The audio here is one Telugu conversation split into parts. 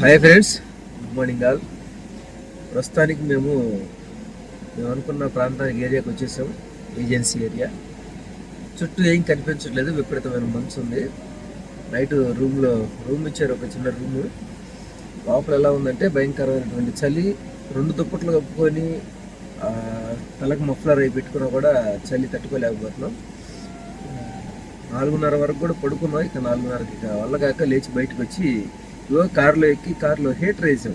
Hi friends good morning all ప్రస్తుతానికి మేము మేము అనుకున్న ప్రాంతానికి ఏరియాకి వచ్చేసాం. ఏజెన్సీ ఏరియా చుట్టూ ఏం కనిపించట్లేదు. విపరీతమైన మంచు ఉంది. నైట్ రూమ్లో రూమ్ ఇచ్చారు ఒక చిన్న రూము లోపల ఎలా ఉందంటే భయంకరమైనటువంటి చలి. రెండు దుప్పట్లు కప్పుకొని తలకు మఫ్లర్ అయి పెట్టుకున్నా కూడా చలి తట్టుకోలేకపోతున్నాం. నాలుగున్నర వరకు కూడా పడుకున్నాం. ఇక నాలుగున్నరకి ఇక వల్ల కాక లేచి బయటకు వచ్చి ఇగో కారులో ఎక్కి కారులో హీటర్ వేసాం.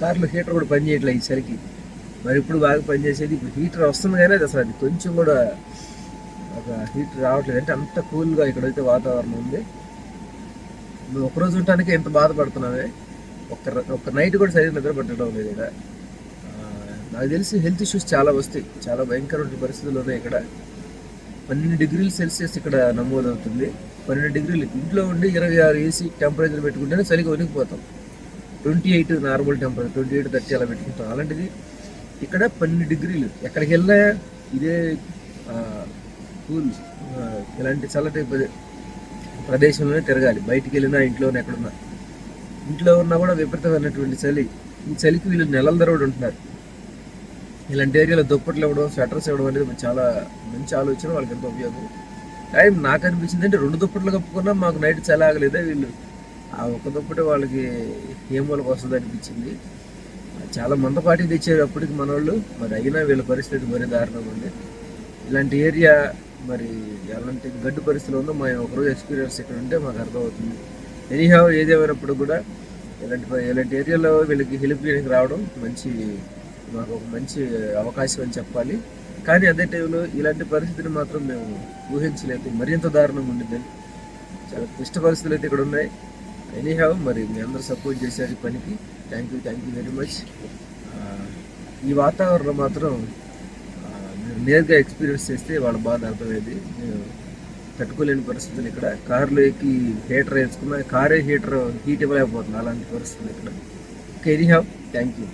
కారులో హీటర్ కూడా పని చేయట్లేదు మరి ఇప్పుడు బాగా పనిచేసేది ఇప్పుడు హీటర్ వస్తుంది కానీ అది అసలు అది కొంచెం కూడా ఒక హీటర్ రావట్లేదు. అంటే అంత కూల్గా ఇక్కడైతే వాతావరణం ఉంది. నువ్వు ఒకరోజు ఉండటానికి ఎంత బాధపడుతున్నావే? ఒక్క ఒక్క నైట్ కూడా సరిగ్గా నిద్ర పట్టడం లేదు ఇక్కడ. నాకు తెలిసి హెల్త్ ఇష్యూస్ చాలా వస్తాయి. చాలా భయంకరమైన పరిస్థితులు ఉన్నాయి ఇక్కడ. పన్నెండు డిగ్రీలు సెల్సియస్ ఇక్కడ నమోదవుతుంది. పన్నెండు డిగ్రీలు. ఇంట్లో ఉండి ఇరవై ఆరు ఏసీ టెంపరేచర్ పెట్టుకుంటేనే చలికి వణికిపోతాం. Twenty eight normal temperature twenty eight thirty అలా పెట్టుకుంటాం. అలాంటిది ఇక్కడ పన్నెండు డిగ్రీలు. ఎక్కడికి వెళ్ళినా ఇదే కూల్ ఇలాంటి చల్లటి ప్రదేశంలోనే తిరగాలి. బయటికి వెళ్ళినా ఇంట్లోనే ఎక్కడున్నా. ఇంట్లో ఉన్నా కూడా విపరీతమైనటువంటి చలి. ఈ చలికి వీళ్ళు నెలల తరబడి ఉంటున్నారు. ఇలాంటి ఏరియాలో దుప్పట్లు ఇవ్వడం స్వెటర్స్ ఇవ్వడం అనేది చాలా మంచి ఆలోచన వాళ్ళకి ఎంతో ఉపయోగం? టైం నాకు అనిపించింది అంటే రెండు దుప్పట్లు కప్పుకున్నా మాకు నైట్ చాలా ఆగలేదా వీళ్ళు. ఆ ఒక్క దుప్పటి వాళ్ళకి ఏం వాళ్ళకి వస్తుంది అనిపించింది. చాలా మందపాటి తెచ్చారు అప్పటికి మన వాళ్ళు మరి అయినా వీళ్ళ పరిస్థితి మరీ దారుణంగా ఉంది. ఇలాంటి ఏరియా మరి ఎలాంటి గడ్డు పరిస్థితులు ఉందో మా ఒకరోజు ఎక్స్పీరియన్స్ ఇక్కడ ఉంటే మాకు అర్థమవుతుంది. ఎనీహావ్ ఏదేమైనప్పుడు కూడా ఇలాంటి ఇలాంటి ఏరియాలో వీళ్ళకి హెల్ప్ చేయడానికి రావడం మంచి మాకు ఒక మంచి అవకాశం అని చెప్పాలి. కానీ అదే టైంలో ఇలాంటి పరిస్థితిని మాత్రం మేము ఊహించలేదు. మరింత దారుణంగా ఉండిందని చాలా క్లిష్ట పరిస్థితులు అయితే ఇక్కడ ఉన్నాయి. ఎనీ హ్యావ్ మరి మీ అందరూ సపోర్ట్ చేశారు ఈ పనికి. Thank you thank you very much ఈ వాతావరణం మాత్రం మీరు నేరుగా ఎక్స్పీరియన్స్ చేస్తే వాళ్ళ బాధ అర్థమయ్యేది తట్టుకోలేని పరిస్థితులు ఇక్కడ. కార్లో ఎక్కి హీటర్ వేసుకున్నా కారే హీటర్ హీట్ ఇవ్వలేకపోతుంది అలాంటి పరిస్థితులు ఇక్కడ. Okay have thank you